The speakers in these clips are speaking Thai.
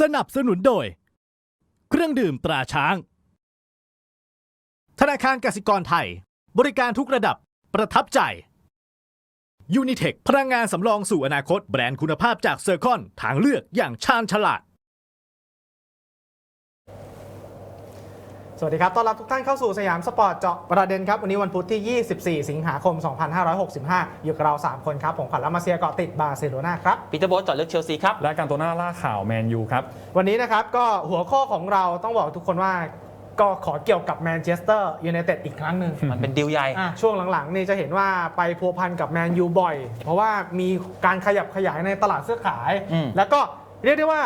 สนับสนุนโดย เครื่องดื่มตราช้าง ธนาคารกสิกรไทย บริการทุกระดับประทับใจยูนิเทคพลังงานสำรองสู่อนาคตแบรนด์คุณภาพจากเซอร์คอนทางเลือกอย่างชาญฉลาด สวัสดีครับ ต้อนรับทุกท่านเข้าสู่สยามสปอร์ตเจาะประเด็นครับ วันนี้วันพุธที่ 24 สิงหาคม 2565 อยู่กับเรา 3 คนครับ ผมขวัญละมาเซียเกาะติดบาร์เซโลนาครับ ปีเตอร์โบสจอดเลือกเชลซีครับ และการตัวหน้าล่าข่าวแมนยูครับ วันนี้นะครับก็หัวข้อของเราต้องบอกทุกคนว่าก็ขอเกี่ยวกับแมนเชสเตอร์ยูไนเต็ดอีกครั้งหนึ่งมันเป็นดิวใหญ่อะช่วงหลังๆนี่จะเห็นว่าไปพัวพันกับแมนยูบ่อย เพราะว่ามีการขยับขยายในตลาดเสื้อขายอืมแล้วก็เรียกได้ว่า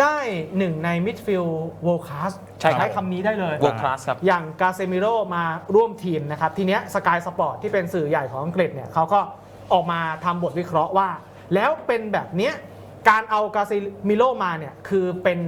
ได้หนึ่งในมิดฟิลด์เวิลด์คลาสใช่ครับ ใช้คำนี้ได้เลยเวิร์คลาสครับ อย่างกาเซมิโรมาร่วมทีมนะครับ ทีเนี้สกายสปอร์ตที่เป็นสื่อใหญ่ของอังกฤษเนี่ยเขาก็ออกมาทำบทวิเคราะห์ว่า แล้วเป็นแบบเนี้ยการเอากาเซมิโรมาเนี่ยคือเป็น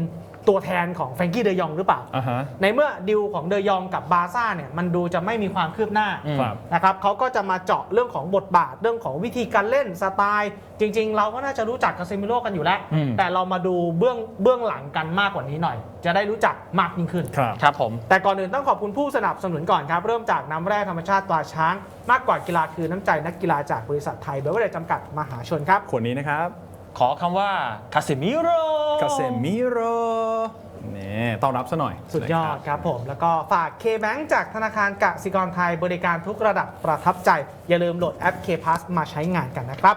ตัวแทนของแฟรงกี้เดยองหรือเปล่า อ่าฮะ ในเมื่อดิวของเดยองกับบาร์ซ่าเนี่ยมันดูจะไม่มีความคืบหน้าอืมครับนะครับเขาก็จะมาเจาะเรื่องของบทบาทเรื่องของวิธีการเล่นสไตล์ จริง ๆ เราก็น่าจะรู้จักกาเซมิโรกันอยู่แล้ว อืม แต่เรามาดูเบื้องเบื้องหลังกันมากกว่านี้หน่อย จะได้รู้จักมากยิ่งขึ้น ครับ ครับผม แต่ก่อนอื่นต้องขอบคุณผู้สนับสนุนก่อนครับ เริ่มจากน้ำแร่ธรรมชาติตราช้าง มากกว่ากีฬาคือน้ำใจนักกีฬาจากบริษัทไทยเบเวอร์เรจจำกัดมหาชนครับ ขวดนี้นะครับ ขอคำว่าคาเซมิโรกาเซมิโรนี่ต้อนรับซะหน่อยสุดยอดนะครับผมแล้วก็ฝาก K-Bank จากธนาคารกสิกรไทยบริการทุกระดับประทับใจ อย่าลืมโหลดแอป K-Pass มาใช้งานกันนะครับ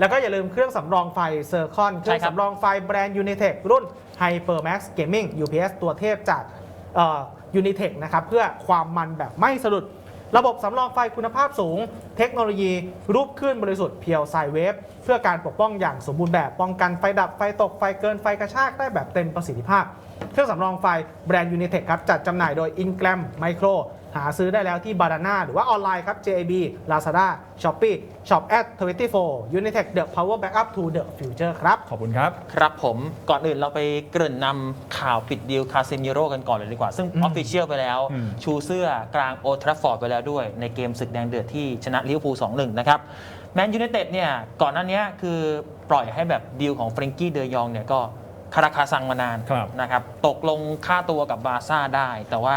แล้วก็อย่าลืมเครื่องสำรองไฟเซอร์คอนเครื่องสำรองไฟแบรนด์ Unitech รุ่น HyperMax Gaming UPS ตัวเทพจากเอ่อ Unitech นะครับเพื่อความมันแบบไม่สะดุด ระบบสำรองไฟคุณภาพสูง เทคโนโลยี รูปคลื่นบริสุทธิ์เพียวไซเวฟเพื่อการปกป้องอย่างสมบูรณ์แบบป้องกันไฟดับไฟตกไฟเกินไฟกระชากได้แบบเต็มประสิทธิภาพ เครื่องสำรองไฟแบรนด์ยูนิเทคครับจัดจำหน่ายโดย Ingram Micro หาซื้อได้แล้วที่ Badana หรือว่าออนไลน์ครับ JAB Lazada Shopee Shop at 24 Unitech the power backup to the future ครับ ขอบคุณครับ ครับผมก่อนอื่นเราไปเกริ่นนำข่าวปิดดีลคาเซมิโรกันก่อนเลยดีกว่า ซึ่งออืมอฟฟิเชียลไปแล้ว อืม ชูเสื้อกลางโอทราฟอร์ดไปแล้วด้วย ในเกมศึกแดงเดือดที่ชนะลิเวอร์พูล2-1 นะครับแมนยูไนเต็ดเนี่ยก่อนหน้านี้คือปล่อยให้แบบดีลของเฟรงกี้เดยองเนี่ยก็ คาราคาซังมานานครับนะครับตกลงค่าตัวกับบาร์ซ่าได้ แต่ว่า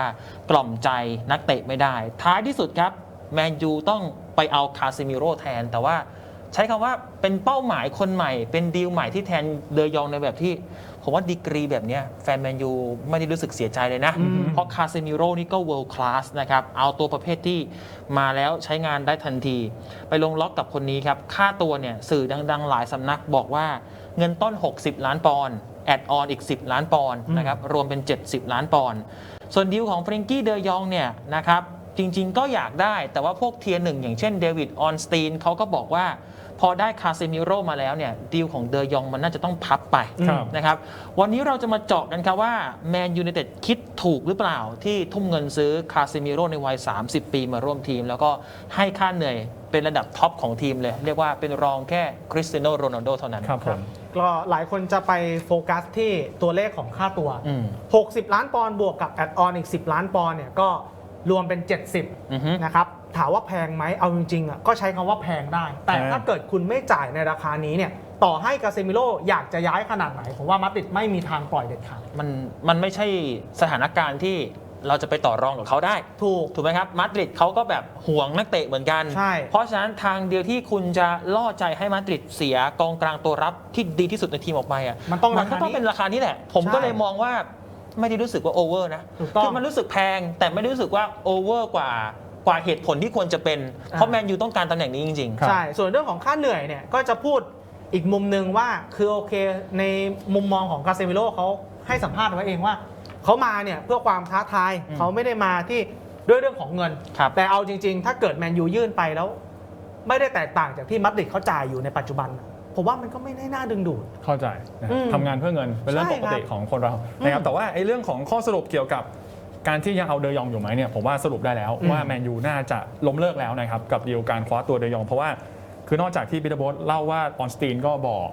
กล่อมใจนักเตะไม่ได้ ท้ายที่สุดครับแมนยูต้องไปเอาคาเซมิโร่แทน แต่ว่าใช้คำว่าเป็นเป้าหมายคนใหม่ เป็นดีลใหม่ที่แทนเดยองในแบบที่ ผมว่าดีกรีแบบเนี้ยแฟนแมนยูไม่ได้รู้สึกเสียใจเลยนะอืมเพราะคาเซมิโร่นี่ก็ world class นะครับ เอาตัวประเภทที่มาแล้วใช้งานได้ทันที ไปลงล็อกกับคนนี้ครับ ค่าตัวเนี่ยสื่อดัง ๆ หลายสำนักบอกว่าเงินต้น 60 ล้านปอนด์ แอดออนอีก 10 ล้านปอนด์นะครับรวมเป็น 70 ล้านปอนด์ส่วนดีลของเฟรงกี้เดยองเนี่ยนะครับจริง ๆ ก็อยากได้แต่ว่าพวกเทียร์หนึ่งอย่างเช่นเดวิดออนสตีนเขาก็บอกว่าพอได้คาเซมิโร่มาแล้วเนี่ยดีลของเดยองมันน่าจะต้องพับไปครับนะครับวันนี้เราจะมาเจาะกันครับว่าแมนยู i นเต็ดคิดถูกหรือเปล่าที่ทุ่มเงินซื้อคาเซมิโร่ในวัย 30 ปีมาร่วมทีม แล้วก็ให้ค่าเหนื่อยเป็นระดับท็อปของทีมเลย เรียกว่าเป็นรองแค่คริสเตียโนโรนัลโดเท่านั้นครับผม ก็หลายคนจะไปโฟกัสที่ตัวเลขของค่าตัว อืม 60 ล้านปอนด์บวกกับแอดออนอีก 10 ล้านปอนด์เนี่ยก็รวมเป็นอือฮึ70นะครับถามว่าแพงไหมเอาจริงๆอะก็ใช้คำว่าแพงได้ แต่แพง ถ้าเกิดคุณไม่จ่ายในราคานี้เนี่ยต่อให้กาเซมิโลอยากจะย้ายขนาดไหน ผมว่ามาดริดไม่มีทางปล่อยเด็ดขาด มันมันไม่ใช่สถานการณ์ที่ เราจะไปต่อรองกับเขาได้ ถูก ถูกไหมครับมาดริดเขาก็แบบห่วงนักเตะเหมือนกัน ใช่ เพราะฉะนั้นทางเดียวที่คุณจะล่อใจให้มาดริดเสียกองกลางตัวรับที่ดีที่สุดในทีมออกไปอะมันต้องมัรานก็คาต้องนี้เป็นราคานี้แหละ ผมใช่ก็เลยมองว่าไม่ได้รู้สึกว่าโอเวอร์นะถูกต้อง คือมันรู้สึกแพงแต่ไม่ได้รู้สึกว่าโอเวอร์กว่ากว่าเหตุผลที่ควรจะเป็นเพราะอ่าแมนยูต้องการตำแหน่งนี้จริงครับ ใช่ ส่วนเรื่องของค่าเหนื่อยเนี่ยก็จะพูดอีกมุมหนึ่งว่าคือโอเคในมุมมองของกาเซมิโลเขาให้สัมภาษณ์ไว้เองว่า เขามาเนี่ยเพื่อความท้าทายอืม เขาไม่ได้มาที่ด้วยเรื่องของเงิน ครับ แต่เอาจริง ๆ ถ้าเกิดแมนยูยื่นไปแล้ว ไม่ได้แตกต่างจากที่มัดริดเขาจ่ายอยู่ในปัจจุบัน ผมว่ามันก็ไม่ได้น่าดึงดูด เข้าใจนะอืมทำงานเพื่อเงินเป็นเรื่องใช่ปกติครับของคนเรานะครับอืมแต่ว่าไอ้เรื่องของข้อสรุปเกี่ยวกับการที่ยังเอาเดยองอยู่ไหมเนี่ยผมว่าสรุปได้แล้ว อืมว่าแมนยูน่าจะล้มเลิกแล้วนะครับกับดีลการคว้าตัวเดยอง เพราะว่าคือนอกจากที่ปีเตอร์โบสเล่าว่าออนสตีนก็บอก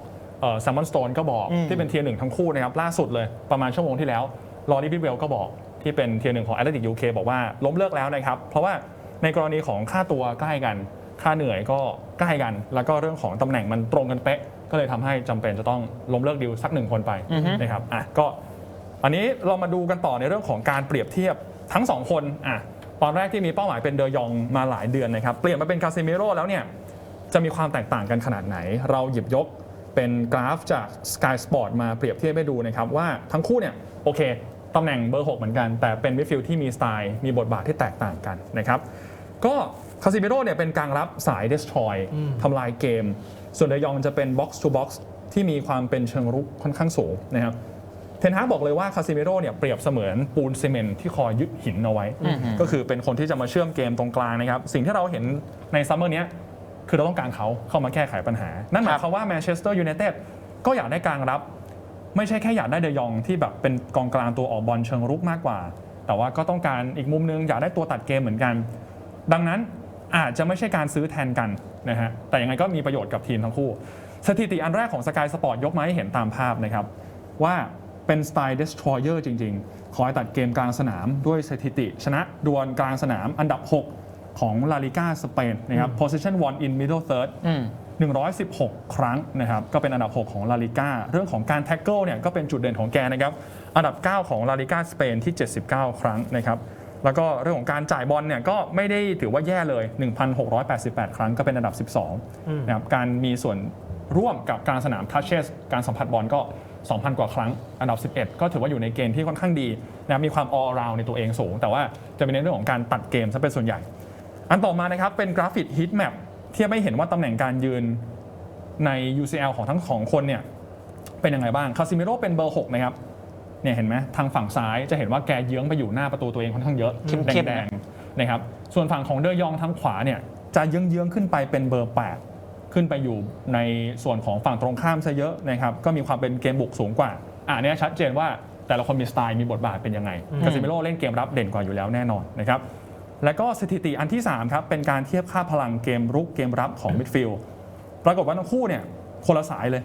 แซมมอนสโตนก็บอกอืม ที่เป็นเทียร์หนึ่งทั้งคู่นะครับล่าสุดเลยประมาณชั่วโมงที่แล้ว ลอรีบิเวลก็บอกที่เป็นเทียร์หนึ่งของแอตเลติกยูเคบอกว่าล้มเลิกแล้วนะครับ เพราะว่าในกรณีของค่าตัวใกล้กัน ค่าเหนื่อยก็ใกล้กัน แล้วก็เรื่องของตำแหน่งมันตรงกันเป๊ะ ก็เลยทำให้จำเป็นจะต้องล้มเลิกดีลสักหนึ่งคนไปอือฮึนะครับอะก็อันนี้เรามาดูกันต่อในเรื่องของการเปรียบเทียบทั้งสองคนอะตอนแรกที่มีเป้าหมายเป็นเดยองมาหลายเดือนนะครับ เปลี่ยนมาเป็นคาเซมิโร่แล้วเนี่ยจะมีความแตกต่างกันขนาดไหน เราหยิบยก เป็นกราฟจาก Sky Sport มาเปรียบเทียบให้ดูนะครับว่าทั้งคู่เนี่ยโอเคตำแหน่งเบอร์ 6 เหมือนกัน แต่เป็นมิดฟิลด์ที่มีสไตล์มีบทบาทที่แตกต่างกันนะครับก็คาซิเมโร่เนี่ยเป็นกลางรับสาย destroy ทำลายเกม ส่วนเดยองจะเป็น box to box ที่มีความเป็นเชิงรุกค่อนข้างสูงนะครับเทนฮากบอกเลยว่าคาซิเมโร่เนี่ยเปรียบเสมือนปูนซีเมนต์ที่คอยยึดหินเอาไว้ ก็คือเป็นคนที่จะมาเชื่อมเกมตรงกลางนะครับ สิ่งที่เราเห็นในซัมเมอร์เนี้ย คือเราต้องการเขาเข้ามาแก้ไขปัญหา นั่นหมายความว่าแมนเชสเตอร์ยูไนเต็ดก็อยากได้กลางรับ ไม่ใช่แค่อยากได้เดยองที่แบบเป็นกองกลางตัวออกบอลเชิงรุกมากกว่า แต่ว่าก็ต้องการอีกมุมนึงอยากได้ตัวตัดเกมเหมือนกัน ดังนั้นอาจจะไม่ใช่การซื้อแทนกันนะฮะแต่ยังไงก็มีประโยชน์กับทีมทั้งคู่ สถิติอันแรกของ Sky Sport ยกมาให้เห็นตามภาพนะครับว่าเป็นสไตล์ destroyer จริง ๆ คอยตัดเกมกลางสนามด้วยสถิติ ชนะดวลกลางสนามอันดับ 6 ของลาลิกาสเปนนะครับ position one in middle third อืม116 ครั้งนะครับก็เป็นอันดับ 6 ของลาลิก้าเรื่องของการแท็กเกิลเนี่ยก็เป็นจุดเด่นของแกนะครับอันดับ 9 ของลาลิก้าสเปนที่ 79 ครั้งนะครับแล้วก็เรื่องของการจ่ายบอลเนี่ยก็ไม่ได้ถือว่าแย่เลย 1,688 ครั้งก็เป็นอันดับ 12นะครับการมีส่วนร่วมกับการสนามทัชเชสการสัมผัสบอลก็ 2,000 กว่าครั้ง อันดับ 11 ก็ถือว่าอยู่ในเกณฑ์ที่ค่อนข้างดีนะครับมีความ all around ในตัวเองสูง แต่ว่าจะเป็นในเรื่องของการตัดเกมซะเป็นส่วนใหญ่ อันต่อมานะครับเป็นกราฟิกฮิตแมปเทียบให้เห็นว่าตำแหน่งการยืนใน UCL ของทั้งสองคนเนี่ยเป็นยังไงบ้างคาซิมิโร่เป็นเบอร์6นะครับเนี่ยเห็นไหมทางฝั่งซ้ายจะเห็นว่าแกเยื้องไปอยู่หน้าประตูตัวเองค่อนข้างเยอะเข้มๆแดงๆนะครับส่วนฝั่งของเดอยองทางขวาเนี่ยจะเยื้องๆขึ้นไปเป็นเบอร์ 8 ขึ้นไปอยู่ในส่วนของฝั่งตรงข้ามซะเยอะนะครับก็มีความเป็นเกมบุกสูงกว่าอ่าเนี่ยชัดเจนว่าแต่ละคนมีสไตล์มีบทบาทเป็นยังไงคาซิมิโร่เล่นเกมรับเด่นกว่าอยู่แล้วแน่นอนนะครับ แล้วก็สถิติอันที่ 3 ครับ เป็นการเทียบค่าพลังเกมรุกเกมรับของมิดฟิลด์ปรากฏว่าทั้งคู่เนี่ยคนละสายเลย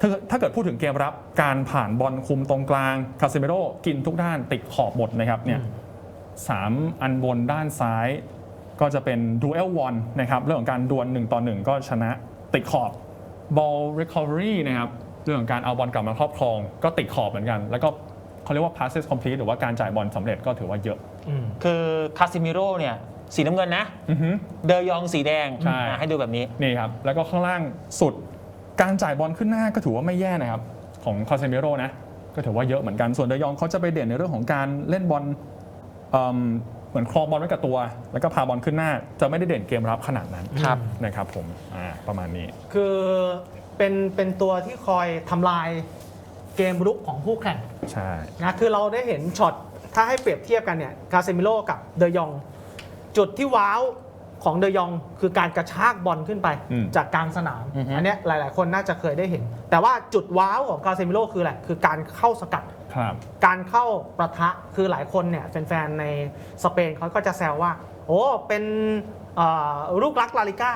ถ้าถ้าเกิดพูดถึงเกมรับการผ่านบอลคุมตรงกลางคาซิเมโร่กินทุกด้านติดขอบหมดนะครับเนี่ยสามอันบนด้านซ้าย ก็จะเป็นดูเอลวอนนะครับเรื่องของการดวล1ต่อ1ก็ชนะติดขอบบอล recovery นะครับเรื่องของการเอาบอลกลับมาครอบครอง ก็ติดขอบเหมือนกัน แล้วก็ เขาเรียกว่า passes complete หรือว่าการจ่ายบอลสำเร็จก็ถือว่าเยอะ คือคาซิมิโร่เนี่ยสีน้ำเงินนะ อือฮึ เดยองสีแดงใช่ อะให้ดูแบบนี้ นี่ครับ แล้วก็ข้างล่างสุดการจ่ายบอลขึ้นหน้าก็ถือว่าไม่แย่นะครับ ของคาเซมิโร่นะ ก็ถือว่าเยอะเหมือนกันส่วนเดยองเขาจะไปเด่นในเรื่องของการเล่นบอลเอิ่มเหมือนครองบอลไว้กับตัว แล้วก็พาบอลขึ้นหน้า จะไม่ได้เด่นเกมรับขนาดนั้นครับ นะครับผมอ่าประมาณนี้ คือเป็นเป็นตัวที่คอยทำลาย เกมรุกของคู่แข่งใช่นะคือเราได้เห็นช็อตถ้าให้เปรียบเทียบกันเนี่ยคาเซมิโลกับเดยอง จุดที่ว้าวของเดยองคือการกระชากบอลขึ้นไปอืมจากกลางสนามอือฮึอันเนี้ยหลาย ๆ คนน่าจะเคยได้เห็น แต่ว่าจุดว้าวของคาเซมิโลคืออะไรคือการเข้าสกัดครับการเข้าประทะคือหลายคนเนี่ยแฟน ๆ ในสเปนเขาก็จะแซวว่า โอ้เป็นเอ่อลูกรักลาลิก้า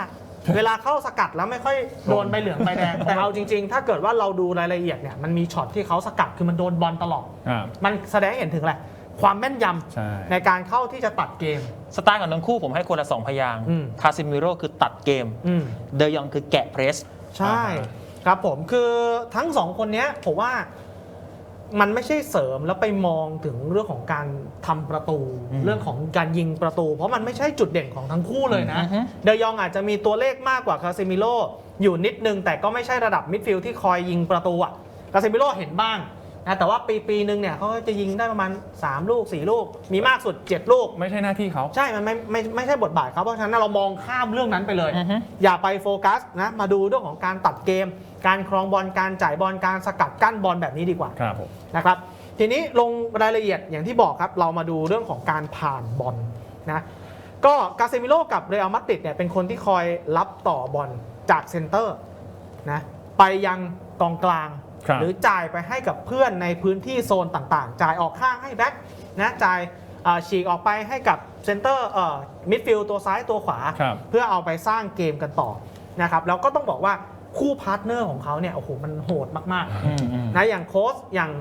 เวลาเข้าสกัดแล้วไม่ค่อยโดนใบเหลืองใบแดง แต่เอาจริง ๆ ถ้าเกิดว่าเราดูรายละเอียดเนี่ยมันมีช็อตที่เขาสกัดคือมันโดนบอลตลอด อ่า มันแสดงให้เห็นถึงอะไรความแม่นยใช่ำในการเข้าที่จะตัดเกม สไตล์ของทั้งคู่ผมให้คนละสองพยางค์อืม คาซิมิโร่คือตัดเกม อืม เดยองคือแกะเพรส ใช่ ครับผมคือทั้งสองคนเนี้ยผมว่า มันไม่ใช่เสริมแล้วไปมองถึงเรื่องของการทำประตู อืมเรื่องของการยิงประตู เพราะมันไม่ใช่จุดเด่นของทั้งคู่เลยนะ อือฮึ เดยองอาจจะมีตัวเลขมากกว่าคาเซมิโลอยู่นิดนึง แต่ก็ไม่ใช่ระดับมิดฟิลด์ที่คอยยิงประตูอะคาเซมิโลเห็นบ้าง นะแต่ว่าปีปีหนึ่งเนี่ยเขาจะยิงได้ประมาณ 3 ลูก 4 ลูก มีมากสุด 7 ลูก ไม่ใช่หน้าที่เขา ใช่ มันไม่ไม่ไม่ใช่บทบาทเขาเพราะฉะนั้นเรามองข้ามเรื่องนั้นไปเลย อือฮึ อย่าไปโฟกัสนะมาดูเรื่องของการตัดเกม การครองบอลการจ่ายบอลการสกัดกั้นบอลแบบนี้ดีกว่า ครับผม นะครับทีนี้ลงรายละเอียดอย่างที่บอกครับเรามาดูเรื่องของการผ่านบอลนะก็กาเซมิโลกับเรอัลมาดริดเนี่ยเป็นคนที่คอยรับต่อบอลจากเซนเตอร์นะไปยังกองกลางครับ หรือจ่ายไปให้กับเพื่อนในพื้นที่โซนต่างๆ จ่ายออกข้างให้แบ็คนะจ่ายอ่าฉีกออกไปให้กับเซนเตอร์เอ่อมิดฟิลด์ตัวซ้ายตัวขวาครับเพื่อเอาไปสร้างเกมกันต่อนะครับแล้วก็ต้องบอกว่าคู่พาร์ทเนอร์ของเขาเนี่ยโอ้โหมันโหดมากๆนะอย่างโค้ชอย่าง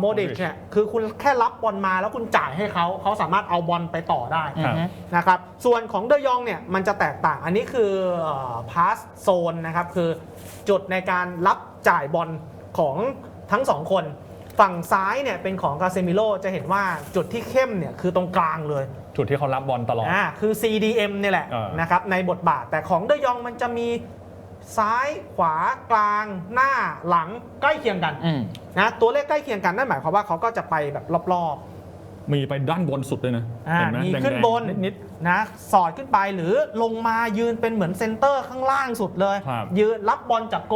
โมเดล Modric เนี่ยคือคุณแค่รับบอลมาแล้วคุณจ่ายให้เขาเขาสามารถเอาบอลไปต่อได้ครับอือฮึนะครับส่วนของเดยองเนี่ยมันจะแตกต่างอันนี้คือพาสโซนนะครับคือจุดในการรับจ่ายบอล ของทั้งสองคน ฝั่งซ้ายเนี่ยเป็นของกาเซมิโลจะเห็นว่าจุดที่เข้มเนี่ยคือตรงกลางเลย จุดที่เขารับบอลตลอด อ่าคือ CDM เนี่ยแหละเออ นะครับในบทบาทแต่ของเดยองมันจะมีซ้ายขวากลางหน้าหลังใกล้เคียงกันอืมนะตัวเลขใกล้เคียงกันนั่นหมายความว่าเขาก็จะไปแบบรอบมีไปด้านบนสุดเลยนะๆอ่าเห็นไหมมีแดงๆขึ้นบนนิด นะสอดขึ้นไปหรือลงมายืนเป็นเหมือนเซนเตอร์ข้างล่างสุดเลย ครับยืนรับบอลจากโก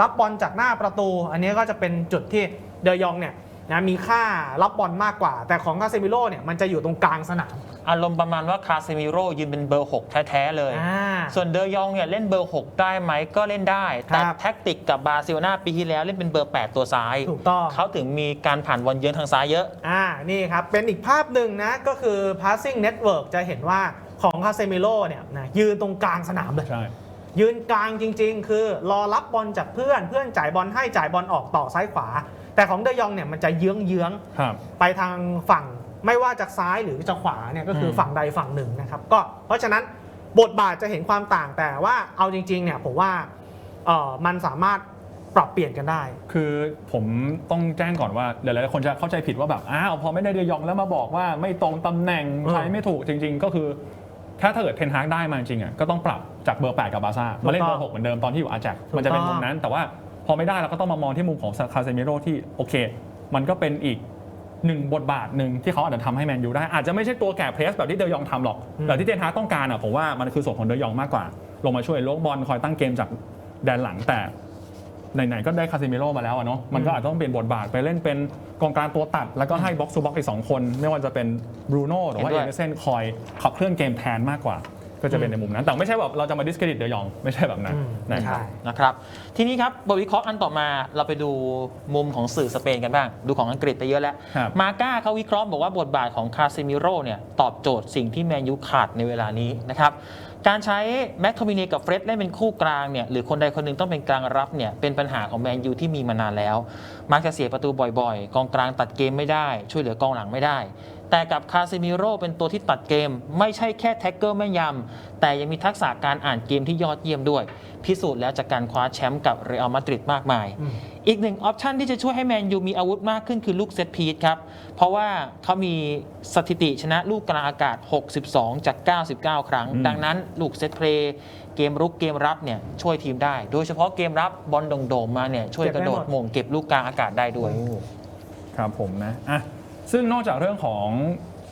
รับบอลจากหน้าประตู อันนี้ก็จะเป็นจุดที่เดยองเนี่ยนะมีค่ารับบอลมากกว่า แต่ของคาเซมิโลเนี่ยมันจะอยู่ตรงกลางสนาม อารมณ์ประมาณว่าคาเซมิโร่ยืนเป็นเบอร์ 6 แท้ ๆ เลยอ่าส่วนเดอยองเนี่ยเล่นเบอร์ 6 ได้ไหมก็เล่นได้ แต่ครับแท็กติกกับบาร์เซโลนาปีที่แล้วเล่นเป็นเบอร์ 8 ตัวซ้ายถูกต้องเขาถึงมีการผ่านบอลเยือนทางซ้ายเยอะอ่านี่ครับ เป็นอีกภาพหนึ่งนะก็คือ passing network จะเห็นว่าของคาเซมิโลเนี่ยนะยืนตรงกลางสนามเลยใช่ ยืนกลางจริง ๆ คือรอรับบอลจากเพื่อนเพื่อนจ่ายบอลให้จ่ายบอลออกต่อซ้ายขวา แต่ของเดยองเนี่ยมันจะเยื้องเยื้องๆครับไปทางฝั่งไม่ว่าจากซ้ายหรือจากขวาเนี่ยก็คืออมฝั่งใดฝั่งหนึ่งนะครับก็เพราะฉะนั้นบทบาทจะเห็นความต่างแต่ว่าเอาจริงๆเนี่ยผมว่าเออมันสามารถปรับเปลี่ยนกันได้ คือผมต้องแจ้งก่อนว่าหลายๆคนจะเข้าใจผิดว่าแบบอ้าวพอไม่ได้เดยองแล้วมาบอกว่าไม่ตรงตำแหน่งอืมใช้ไม่ถูกจริง ๆ ก็คือ ถ้าถ้าเกิดเทนฮากได้มาจริงอะก็ต้องปรับจากเบอร์ 8 กับบาร์ซ่ามาเล่นเบอร์6เหมือนเดิมตอนที่อยู่อาแจกถูกมันจะเป็นต้องมุมนั้น แต่ว่าพอไม่ได้เราก็ต้องมามองที่มุมของคาเซมิโร่ที่โอเค มันก็เป็นอีกหนึ่งบทบาทหนึ่งที่เขาอาจจะทำให้แมนยูได้ อาจจะไม่ใช่ตัวแก่เพรสแบบที่เดยองทำหรอกแต่ที่เทนฮากต้องการอะผมว่ามันคือส่วนของเดยองมากกว่า ลงมาช่วยโลกบอลคอยตั้งเกมจากแดนหลังแต่ ไหนๆก็ได้คาซิเมโร่มาแล้วอะเนาะมันก็อาจจะต้องเปลี่ยนบทบาทไปเล่นเป็นกองกลางตัวตัด แล้วก็ให้บ็อกซ์ทูบ็อกซ์อีกสองคน ไม่ว่าจะเป็นบรูโน่หรือว่าเห็เอนด้วยเดอร์เซนคอยขับเคลื่อนเกมแทนมากกว่า ก็จะเป็นในมุมนั้น แต่ไม่ใช่แบบเราจะมาดิสเครดิตเดยองไม่ใช่แบบนั้นอืมนะครับใช่นะครับทีนี้ครับบทวิเคราะห์อันต่อมาเราไปดูมุมของสื่อสเปนกันบ้าง ดูของอังกฤษไปเยอะแล้วครับมาก้าเขาวิเคราะห์บอกว่าบทบาทของคาเซมิโร่เนี่ยตอบโจทย์สิ่งที่แมนยูขาดในเวลานี้นะครับ การใช้แม็กโทมินีกับเฟร็ดเล่นเป็นคู่กลางเนี่ยหรือคนใดคนหนึ่งต้องเป็นกลางรับเนี่ยเป็นปัญหาของแมนยูที่มีมานานแล้ว มักจะเสียประตูบ่อยๆ กองกลางตัดเกมไม่ได้ ช่วยเหลือกองหลังไม่ได้ แต่กับคาเซมิโร่เป็นตัวที่ตัดเกม ไม่ใช่แค่แท็กเกอร์แม่นยำแต่ยังมีทักษะการอ่านเกมที่ยอดเยี่ยมด้วย พิสูจน์แล้วจากการคว้าแชมป์กับเรอัลมาดริดมากมาย อืมอีกหนึ่งออปชันที่จะช่วยให้แมนยูมีอาวุธมากขึ้นคือลูกเซตพีทครับ เพราะว่าเขามีสถิติชนะลูกกลางอากาศ 62 จาก 99 ครั้งอืมดังนั้นลูกเซตเพลย์เกมรุกเกมรับเนี่ยช่วยทีมได้ โดยเฉพาะเกมรับบอลโด่งๆมาเนี่ยช่วยกระโดดเก็บได้หมดหม่งเก็บลูกกลางอากาศได้ด้วย ครับผมนะอะซึ่งนอกจากเรื่องของ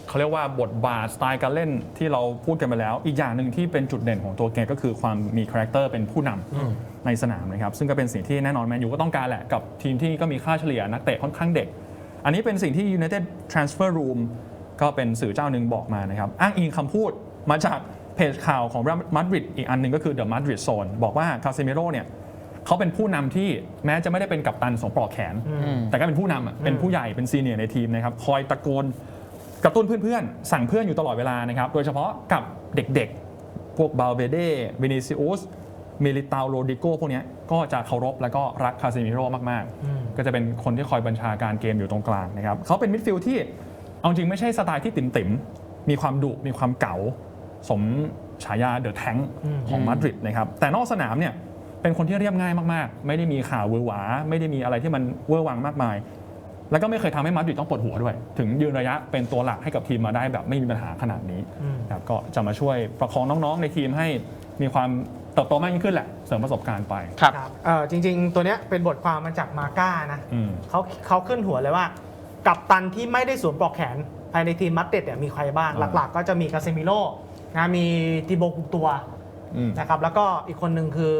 เขาเรียกว่าบทบาทสไตล์การเล่นที่เราพูดกันไปแล้ว อีกอย่างหนึ่งที่เป็นจุดเด่นของตัวเกมก็คือความมีคาแรคเตอร์เป็นผู้นำในสนามนะครับ ซึ่งก็เป็นสิ่งที่แน่นอนแมนยูก็ต้องการแหละ กับทีมที่ก็มีค่าเฉลี่ยนักเตะค่อนข้างเด็ก อันนี้เป็นสิ่งที่ United Transfer Room ก็เป็นสื่อเจ้าหนึ่งบอกมานะครับ อ้างอิงคำพูดมาจากเพจข่าวของมาดริดอีกอันหนึ่งก็คือ The Madrid Zone บอกว่าคาเซมิโร่เนี่ยเขาเป็นผู้นำที่แม้จะไม่ได้เป็นกัปตันสองปลอกแขนอืมแต่ก็เป็นผู้นำอะเป็นผู้ใหญ่เป็นซีเนียร์ในทีมนะครับ คอยตะโกน กระตุ้นเพื่อนๆ สั่งเพื่อนอยู่ตลอดเวลานะครับ โดยเฉพาะกับเด็กๆ พวกบาลเบเดวินิซิอุสมิลิตาโรดิโกพวกเนี้ยก็จะเคารพแล้วก็รักคาซิมิโร่มากอืมๆก็จะเป็นคนที่คอยบัญชาการเกมอยู่ตรงกลางนะครับเขาเป็นมิดฟิลด์ที่เอาจริงไม่ใช่สไตล์ที่ติ่มๆมีความดุมีความเก๋าสมฉายาเดอะแทงอืมของมาดริดนะครับแต่นอกสนามเนี่ยเป็นคนที่เรียบง่ายมากๆ ไม่ได้มีข่าวเวอร์หวา ไม่ได้มีอะไรที่มันเวอร์วังมากมาย แล้วก็ไม่เคยทำให้มาดริดต้องปวดหัวด้วย ถึงยืนระยะเป็นตัวหลักให้กับทีมมาได้แบบไม่มีปัญหาขนาดนี้อืมครับก็จะมาช่วยประคองน้องๆในทีมให้มีความเติบโตมากยิ่งขึ้นแหละเสริมประสบการณ์ไปครับครับเออจริง ๆ ตัวเนี้ยเป็นบทความมาจากมาก้านะอืมเขาเขาขึ้นหัวเลยว่า กับตันที่ไม่ได้สวมปลอกแขนภายในทีมมัดเต็ดเนี่ยมีใครบ้างอ่าหลัก ๆ ก็จะมีกาเซมิโร่นะมีติโบกุตัวอืม นะครับแล้วก็อีกคนหนึ่งคือ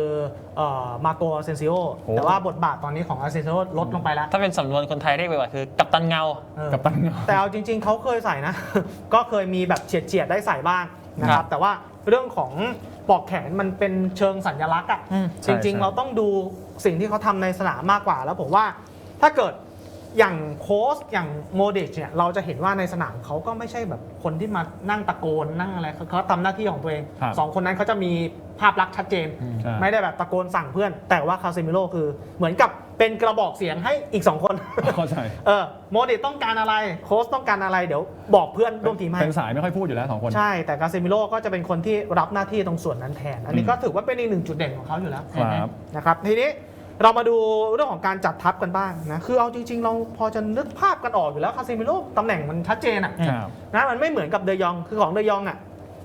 มาโกเซนซิโอโอ้แต่ว่าบทบาทตอนนี้ของอาเซนซิโอลดลงไปแล้ว ถ้าเป็นสำนวนคนไทยเรียกไปว่าคือกัปตันเงาเออกับตันแต่เอาจริง ๆเขาเคยใส่นะ ก็เคยมีแบบเฉียดเฉียดๆได้ใส่บ้างนะคครัรับบแต่ว่าเรื่องของปลอกแขนมันเป็นเชิงสัญลักษณ์อะอืมจริง ๆ เราต้องดูสิ่งที่เขาทำในสนามมากกว่าแล้วผมว่าถ้าเกิด อย่างโค้ชอย่างโมเดชเนี่ยเราจะเห็นว่าในสนามเขาก็ไม่ใช่แบบคนที่มานั่งตะโกนนั่งอะไรเขาเขาทำหน้าที่ของตัวเองครับสองคนนั้นเขาจะมีภาพลักษณ์ชัดเจน ใช่ ไม่ได้แบบตะโกนสั่งเพื่อน แต่ว่าคาเซมิโร่คือเหมือนกับเป็นกระบอกเสียงให้อีก2คน เข้าใจเออโมดริตต้องการอะไรโค้ชต้องการอะไรเดี๋ยวบอกเพื่อนร่วมทีมให้ เป็นสายไม่ค่อยพูดอยู่แล้วสองคน ใช่แต่กาเซมิโร่ก็จะเป็นคนที่รับหน้าที่ตรงส่วนนั้นแทน อันนี้ก็ถือว่าเป็นอีกหนึ่งจุดเด่นของเขาอยู่แล้วครับ นะครับทีนี้ เรามาดูเรื่องของการจัดทัพกันบ้างนะ คือเอาจริง ๆ เราพอจะนึกภาพกันออกอยู่แล้วคาเซมิโร่ตำแหน่งมันชัดเจนอะครับ นะมันไม่เหมือนกับเดยองคือของเดยองอะ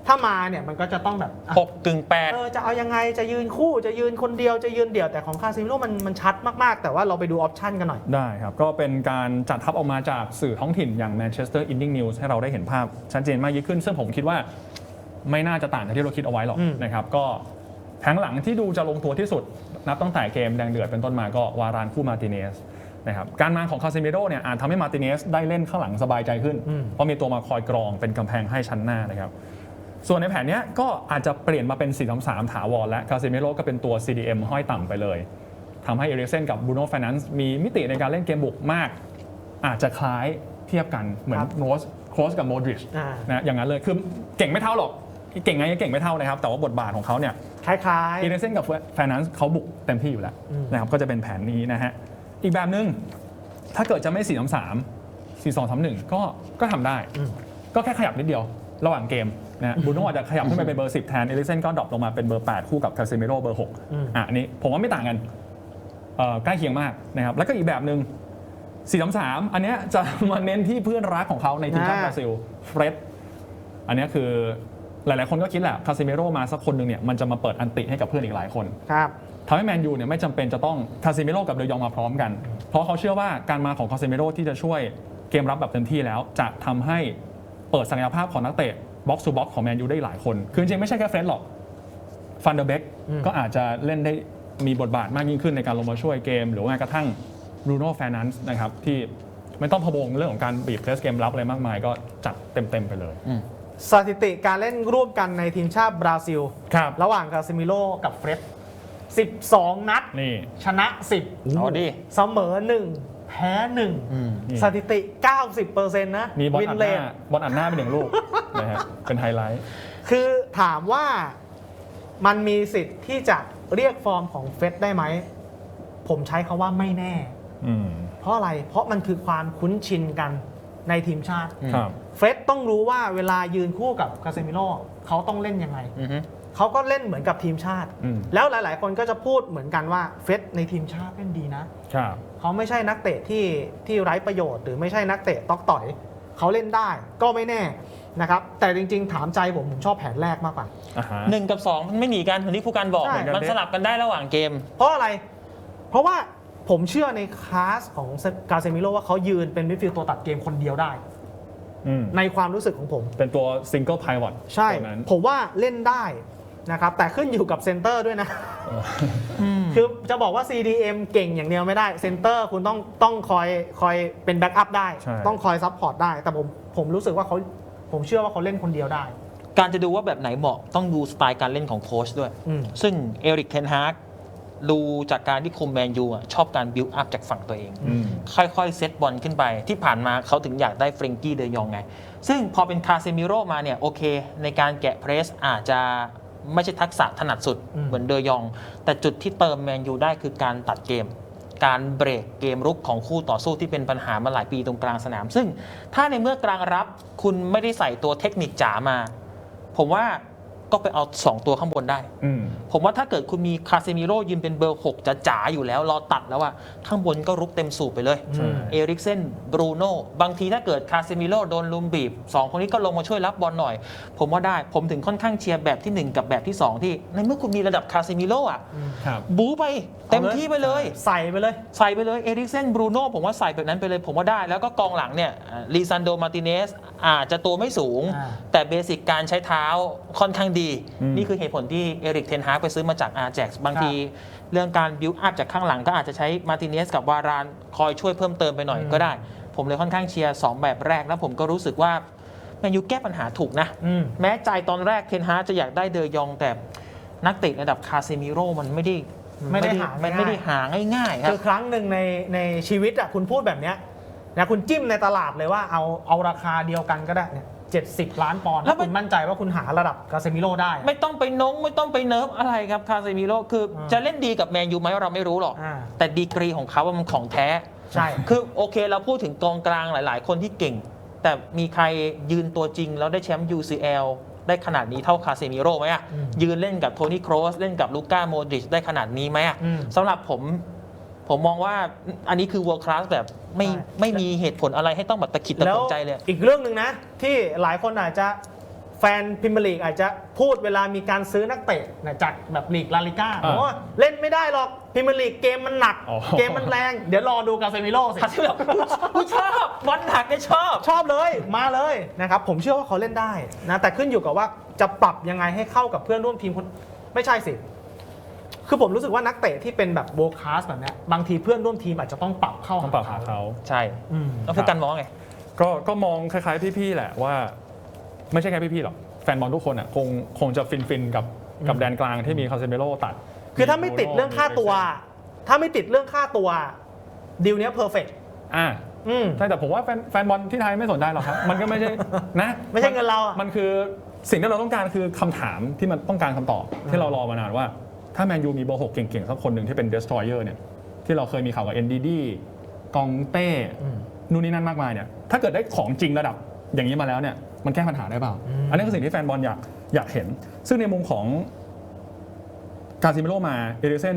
ถ้ามาเนี่ยมันก็จะต้องแบบอะหกกึ่งแปดเออจะเอายังไงจะยืนคู่จะยืนคนเดียวจะยืนเดี่ยวแต่ของคาเซมิโร่มันมันชัดมากๆ แต่ว่าเราไปดูออปชันกันหน่อย ได้ครับ ก็เป็นการจัดทัพออกมาจากสื่อท้องถิ่นอย่าง Manchester Evening News ให้เราได้เห็นภาพชัดเจนมากยิ่งขึ้น ซึ่งผมคิดว่าไม่น่าจะต่างจากที่เราคิดเอาไว้หรอกอืม นะครับก็แผงหลังที่ดูจะลงตัวที่สุด นับตั้งแต่เกมแดงเดือดเป็นต้นมาก็วารานคู่มาติเนสนะครับการมาของคาเซมิโร่เนี่ยอาจทำให้มาติเนสได้เล่นข้างหลังสบายใจขึ้นอืมเพราะมีตัวมาคอยกรองเป็นกำแพงให้ชั้นหน้านะครับส่วนในแผนเนี้ยก็อาจจะเปลี่ยนมาเป็น 4 3 3 ถาวรและคาเซมิโร่ก็เป็นตัว CDM ห้อยต่ำไปเลยทำให้เอริเซนกับบูโน่ไฟแนนซ์มีมิติในการเล่นเกมบุกมาก อาจจะคล้ายเทียบกันเหมือนครับโรสโครสกับโมดริชอ่านะอย่างนั้นเลยคือเก่งไม่เท่าหรอก เก่งไงก็เก่งไม่เท่านะครับ แต่ว่าบทบาทของเขาเนี่ยคล้ายเอริเซนกับไฟแนนซ์เขาบุกเต็มที่อยู่แล้วอืมนะครับก็จะเป็นแผนนี้นะฮะอีกแบบหนึ่งถ้าเกิดจะไม่4 3 3 4 2 3 1ก็ก็ทำได้อืมก็แค่ขยับนิดเดียวระหว่างเกมนะฮะบูโน่อาจจะขยับขึ้นไปเป็นเบอร์ 10 แทนเอลิเซนก็ดรอปลงมาเป็นเบอร์ 8 คู่กับคาเซมิโร่เบอร์6อืมอะอันนี้ผมว่าไม่ต่างกันเอ่อใกล้เคียงมากนะครับแล้วก็อีกแบบหนึ่ง4 3 3 อันเนี้ยจะมาเน้นที่เพื่อนรักของเขาในทีมชาติบราซิลเฟร็ดอันเนี้ยคือ หลายๆคนก็คิดแหละคาเซมิโร่มาสักคนหนึ่งเนี่ยมันจะมาเปิดอันติให้กับเพื่อนอีกหลายคนๆครับทำให้แมนยูเนี่ยไม่จำเป็นจะต้องคาซิเมโร่กับเดยองมาพร้อมกัน เพราะเขาเชื่อว่าการมาของคาซิเมโร่ที่จะช่วยเกมรับแบบเต็มที่แล้ว จะทำให้เปิดศักยภาพของนักเตะบ็อกซ์ o ูบ็อกของแมนยูได้หลายคน คือจริงๆไม่ใช่แค่เฟรดหรอกฟันเดอร์เบกอืม ก็อาจจะเล่นได้มีบทบาทมากยิ่งขึ้นในการลงมาช่วยเกม หรือว่าแม้กระทั่งบรูโน่แฟนันส์นะครับที่ไม่ต้องพะวงเรื่องของการบีบเพรสเกมรับอะไรมากมายก็จัดเต็มๆไปเลย สถิติการเล่นร่วมกันในทีมชาติบราซิล ครับ ระหว่างคาเซมิโร่กับเฟร็ด12 นัด นี่ ชนะเอาดิ10เสมอ 1 แพ้ อืม นี่ 1 สถิติ 90%นะมีบอลวิอัดเลหน้า บอลอัดหน้าเป็นหนึ่งลูก นะฮะ เป็นไฮไลท์ คือถามว่ามันมีสิทธิ์ที่จะเรียกฟอร์มของเฟร็ดได้ไหม ผมใช้คาว่าไม่แน่ อืม เพราะอะไร เพราะมันคือความคุ้นชินกัน ในทีมชาติอืมครับ เฟร็ดต้องรู้ว่าเวลายืนคู่กับคาเซมิโร่เขาต้องเล่นยังไง อือฮึ เขาก็เล่นเหมือนกับทีมชาติ อืม แล้วหลาย ๆ คนก็จะพูดเหมือนกันว่าเฟร็ดในทีมชาติเล่นดีนะ ครับ เขาไม่ใช่นักเตะที่ที่ไร้ประโยชน์ หรือไม่ใช่นักเตะตอกต่อย เขาเล่นได้ก็ไม่แน่นะครับ แต่จริง ๆ ถามใจผมผมชอบแผนแรกมากกว่า อ่าฮะ หนึ่งกับสองมันไม่หนีกันเหมือนที่ผู้การบอก ใช่ มันสลับกันได้ระหว่างเกม เพราะอะไร เพราะว่า ผมเชื่อในคลาสของกาเซมิโลว่าเขายืนเป็นมิดฟิลด์ตัวตัดเกมคนเดียวได้ อืมในความรู้สึกของผม เป็นตัวซิงเกิลไพวอตใช่ ตัวนั้นผมว่าเล่นได้นะครับ แต่ขึ้นอยู่กับเซนเตอร์ด้วยนะ เออ คือจะบอกว่า CDM เก่งอย่างเดียวไม่ได้เซนเตอร์คุณต้องต้องคอยคอยเป็นแบ็กอัพได้ ใช่ ต้องคอยซัพพอร์ตได้ แต่ผมผมรู้สึกว่าเขาผมเชื่อว่าเขาเล่นคนเดียวได้ การจะดูว่าแบบไหนเหมาะต้องดูสไตล์การเล่นของโค้ชด้วย อืมซึ่งเอริกเทนฮาก ดูจากการที่คุมแมนยูอะชอบการบิวอัพจากฝั่งตัวเอง อืม ค่อยๆ เซตบอลขึ้นไป ที่ผ่านมาเขาถึงอยากได้เฟรนกี้เดยองไง ซึ่งพอเป็นคาเซมิโร่มาเนี่ยโอเค ในการแกะเพรสอาจจะไม่ใช่ทักษะถนัดสุดอืม เหมือนเดยอง แต่จุดที่เติมแมนยูได้คือการตัดเกม การเบรกเกมรุกของคู่ต่อสู้ที่เป็นปัญหามาหลายปีตรงกลางสนาม ซึ่งถ้าในเมื่อกลางรับคุณไม่ได้ใส่ตัวเทคนิคจ๋ามา ผมว่า ก็ไปเอา 2 ตัวข้างบนได้ อืม ผมว่าถ้าเกิดคุณมีคาเซมิโร่ยืนเป็นเบอร์ 6จะจ๋าอยู่แล้ว รอตัดแล้วอะข้างบนก็รุกเต็มสูบไปเลย ใช่ เอริกเซนบรูโน่บางทีถ้าเกิดคาเซมิโร่โดนลุมบีบ 2 คนนี้ก็ลงมาช่วยรับบอลหน่อย ผมว่าได้ผมถึงค่อนข้างเชียร์แบบทีหนึ่1 กับแบบที่ 2 ที่ ในเมื่อคุณมีระดับคาเซมิโร่อะครับ บูไปเต็มที่ไปเลย ใส่ไปเลย ใส่ไปเลยเอริกเซนบรูโน่ผมว่าใส่แบบนั้นไปเลย ผมว่าได้ แล้วก็กองหลังเนี่ยลีซันโดมาติเนสอาจจะตัวไม่สูง อ่า แต่เบสิกการใช้เท้าค่อนข้างดีอืมนี่คือเหตุผลที่เอริกเทนฮากไปซื้อมาจากอาแจ็กบางที เรื่องการบิวอัพจากข้างหลังก็อาจจะใช้มาติเนสกับวารานคอยช่วยเพิ่มเติมไปหน่อยอืมก็ได้ ผมเลยค่อนข้างเชียร์2แบบแรกแล้วผมก็รู้สึกว่าแมนยูแก้ปัญหาถูกนะอืมแม้ใจตอนแรกเทนฮากจะอยากได้เดยองแต่นักเตะระดับคาเซมิโร่มันไม่ได้ไม่ได้หามันไม่ได้หาง่ายๆครัคืบอครั้งหนึ่งในในชีวิตอะคุณพูดแบบเนี้ยนะคุณจิ้มในตลาดเลยว่าเอาเอาราคาเดียวกันก็ได้เนี่ย 70 ล้านปอนด์แล้ถ้าวมันคุณมั่นใจว่าคุณหาระดับกาเซมิโร่ได้ ไม่ต้องไปนงไม่ต้องไปเนิร์ฟอะไรครับคาเซมิโร่คืออมจะเล่นดีกับแมนยูไหมเราไม่รู้หรอกอ่าแต่ดีกรีของเขาว่ามันของแท้ใช่คือโอเคเราพูดถึงกองกลางหลาย ๆ คนที่เก่ง แต่มีใครยืนตัวจริงแล้วได้แชมป์ UCL ได้ขนาดนี้เท่าคาเซมิโร่ไหมอะอืมยืนเล่นกับโทนี่โครสเล่นกับลูก้าโมดริชได้ขนาดนี้ไหมอะอืมสำหรับผม ผมมองว่าอันนี้คือ world class แบบไม่ใช่ ไม่มีเหตุผลอะไรให้ต้องแบบตะขิดตะแล้วขวงใจเลย อีกเรื่องหนึ่งนะ ที่หลายคนอาจจะแฟนพิมยร์ลีกอาจจะพูดเวลามีการซื้อนักเตะนะจากแบบลีกลาลิก้าอ่าบอกว่าเล่นไม่ได้หรอกพิมยร์ลีกเกมมันหนัก อ๋อ เกมมันแรง เดี๋ยวรอดูกาเซมิโร่สิคาเซมิโร่กูชอบบอลหนักเนี่ยชอบ ชอบเลยมาเลยนะครับ ผมเชื่อว่าเขาเล่นได้นะแต่ขึ้นอยู่กับว่าจะปรับยังไงให้เข้ากับเพื่อนร่วมทีมคนไม่ใช่สิ คือผมรู้สึกว่านักเตะที่เป็นแบบโบคาสแบบเนี้ยบางทีเพื่อนร่วมทีมอาจจะต้องปรับเข้าต้องปรับหาเขา ใช่อืม แล้วฟูกันมองไง ก็ก็มองคล้ายๆพี่ๆแหละว่า ไม่ใช่แค่พี่ๆหรอกแฟนบอลทุกคนอะคงคงจะฟินๆกับกับอืมแดนกลางที่มีคาเซเมโร่ตัดคือถ้าไม่ติดเรื่องค่าตัว ถ้าไม่ติดเรื่องค่าตัวดีลเนี้ยเพอร์เฟกอ่าอืม ใช่แต่ผมว่าแฟนแฟนบอลที่ไทยไม่สนใจหรอกครับ มันก็ไม่ใช่นะไม่ใช่เงินเราอะ มันคือสิ่งที่เราต้องการคือคำถามที่มันต้องการคำตอบที่เรารอมานานว่า ถ้าแมนยูมีเบอร์หกเก่งๆ สักคนหนึ่งที่เป็นเดสทรอยเออร์เนี่ยที่เราเคยมีข่าวกับ NDD กองเต้อืมนู่นนี่นั่นมากมายเนี่ยถ้าเกิดได้ของจริงระดับอย่างนี้มาแล้วเนี่ยมันแก้ปัญหาได้เปล่าอืมอันนี้คือสิ่งที่แฟนบอลอยากอยากเห็น ซึ่งในมุมของกาซิเมโรมาเอเดเซน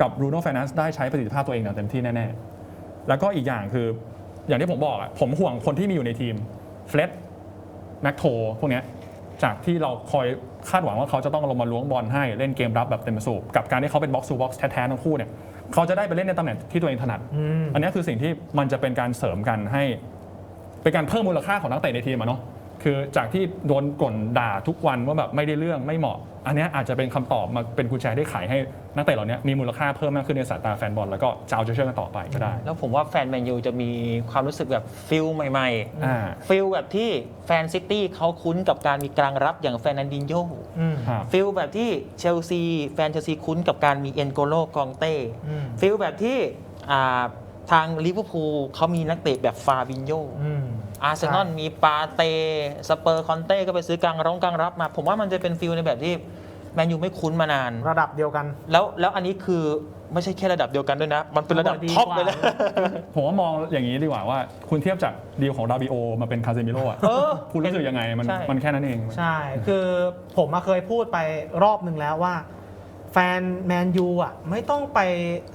กับรูโน่แฟนัสได้ใช้ประสิทธิภาพตัวเองอย่างเต็มที่แน่ๆ แล้วก็อีกอย่างคืออย่างที่ผมบอกอะผมห่วงคนที่มีอยู่ในทีมเฟลตแม็กโทพวกเนี้ย จากที่เราคอยคาดหวังว่าเขาจะต้องลงมาล้วงบอลให้เล่นเกมรับแบบเต็มสูบกับการที่เขาเป็นบ็อกซ์ o ูบ็อกซ์แท้ๆทั้งคู่เนี่ยเขาจะได้ไปเล่นในตำแหน่งที่ตัวเองถนัดอืมอันนี้คือสิ่งที่มันจะเป็นการเสริมกันให้ เป็นการเพิ่มมูลค่าของนักเตะในทีมอะเนาะ คือจากที่โดนกล่นด่าทุกวันว่าแบบไม่ได้เรื่องไม่เหมาะ อันเนี้ยอาจจะเป็นคำตอบมาเป็นกุญแจที่ไขให้นักเตะเหล่านี้มีมูลค่าเพิ่มมากขึ้นในสายตาแฟนบอลแล้วก็จะเอาใจช่วยกันต่อไปก็ได้ แล้วผมว่าแฟนแมนยูจะมีความรู้สึกแบบฟิลใหม่อ่าๆฟิลแบบที่แฟนซิตี้เขาคุ้นกับการมีกลางรับอย่างแฟนนันดินโยอืมครับฟิลแบบที่เชลซีแฟนเชลซีคุ้นกับการมีเอ็นโกโลกองเต้อืมฟิลแบบที่อ่า ทางลิเวอร์พูลเขามีนักเตะแบบฟาบินโยอืมอาร์เซนอลมีปาเต สเปอร์คอนเต้ก็ไปซื้อกลางร้องกลางรับมา ผมว่ามันจะเป็นฟิลในแบบที่แมนยูไม่คุ้นมานาน ระดับเดียวกัน แล้วแล้วอันนี้คือไม่ใช่แค่ระดับเดียวกันด้วยนะ มันเป็นระดับดีกว่าท็อปเลยนะผมว่ามองอย่างนี้ดีกว่าว่า คุณเทียบจากดีลของดาบิโอมาเป็นคาเซมิโร่อะเออคุณรู้สึกยังไงมันใช่มันแค่นั้นเอง ใช่ คือผมมาเคยพูดไปรอบหนึ่งแล้วว่า แฟนแมนยูอะไม่ต้องไป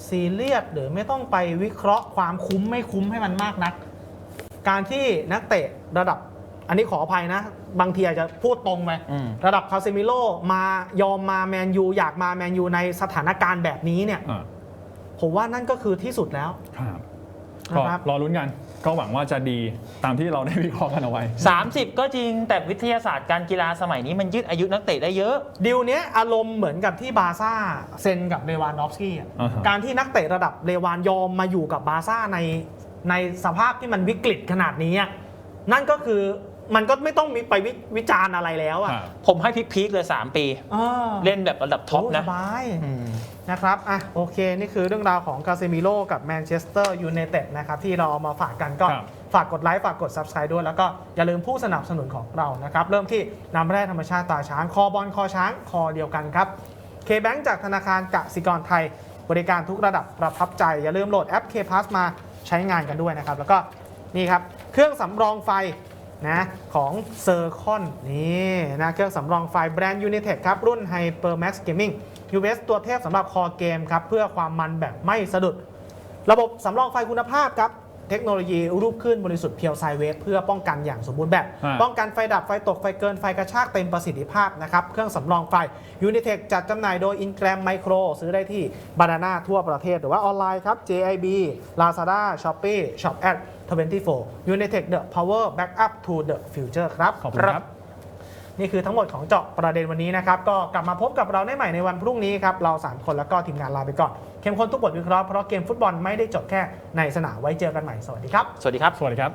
ซีเรียสหรือไม่ต้องไปวิเคราะห์ความคุ้มไม่คุ้มให้มันมากนัก การที่นักเตะระดับอันนี้ขออภัยนะ บางทีอาจจะพูดตรงไป อืม ระดับคาเซมิโลมายอมมาแมนยูอยากมาแมนยูในสถานการณ์แบบนี้เนี่ย อ่าผมว่านั่นก็คือที่สุดแล้ว ครับ นะก็ครับ รอลุ้นกันก็หวังว่าจะดีตามที่เราได้วิเคราะห์กันเอาไว้ 30 ก็จริงแต่วิทยาศาสตร์การกีฬาสมัยนี้มันยืดอายุนักเตะได้เยอะ ดีลเนี้ยอารมณ์เหมือนกับที่บาร์ซ่าเซ็นกับเลวานดอฟสกี้อะอ่าฮะ การที่นักเตะระดับเลวานยอมมาอยู่กับบาร์ซ่าในในสภาพที่มันวิกฤตขนาดนี้อะนั่นก็คือ มันก็ไม่ต้องมีไปวิวิจารณ์อะไรแล้วอะครับผมให้พีคๆเลย 3 ปีเออเล่นแบบระดับท็อปนะโสบายอืมนะครับอะโอเค นี่คือเรื่องราวของคาเซมิโลกับแมนเชสเตอร์ยูไนเต็ดนะครับ ที่เราเอามาฝากกันก็ครับฝากกดไลค์ ฝากกด Subscribe ด้วย แล้วก็อย่าลืมผู้สนับสนุนของเรานะครับ เริ่มที่น้ำแร่ธรรมชาติตาช้าง คอบอลคอช้าง คอเดียวกันครับเคแบงจากธนาคารกสิกรไทย บริการทุกระดับประทับใจ อย่าลืมโหลดแอป K Pass มาใช้งานกันด้วยนะครับแล้วก็นี่ครับเครื่องสำรองไฟ นะของเซอร์คอนนี่นะเครื่องสำรองไฟแบรนด์ Unitech ครับ รุ่น HyperMax Gaming UBS ตัวเทพสำหรับคอเกมครับ เพื่อความมันแบบไม่สะดุด ระบบสำรองไฟคุณภาพครับ เทคโนโลยีรูปคลื่นบริสุทธิ์เพียวไซเวฟเพื่อป้องกันอย่างสมบูรณ์แบบฮะป้องกันไฟดับไฟตกไฟเกินไฟกระชากเต็มประสิทธิภาพนะครับ เครื่องสำรองไฟ Unitech จัดจำหน่ายโดย Ingram Micro ซื้อได้ที่ Banana ทั่วประเทศหรือว่าออนไลน์ครับ JIB Lazada Shopee Shop at 24 Unitech the power backup to the future ครับ ขอบคุณครับ นี่คือทั้งหมดของเจาะประเด็นวันนี้นะครับ ก็กลับมาพบกับเราได้ใหม่ในวันพรุ่งนี้ครับ เรา 3 คนแล้วก็ทีมงานลาไปก่อน เข้มข้นทุกบทวิเคราะห์เพราะเกมฟุตบอลไม่ได้จบแค่ในสนามไว้เจอกันใหม่สวัสดีครับ สวัสดีครับ สวัสดีครับ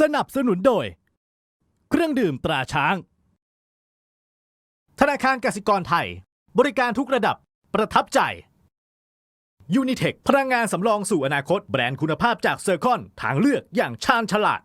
สนับสนุนโดย เครื่องดื่มตราช้าง ธนาคารกสิกรไทย บริการทุกระดับประทับใจ Unitech พลังงานสำรองสู่อนาคต แบรนด์คุณภาพจากเซอร์คอน ทางเลือกอย่างชาญฉลาด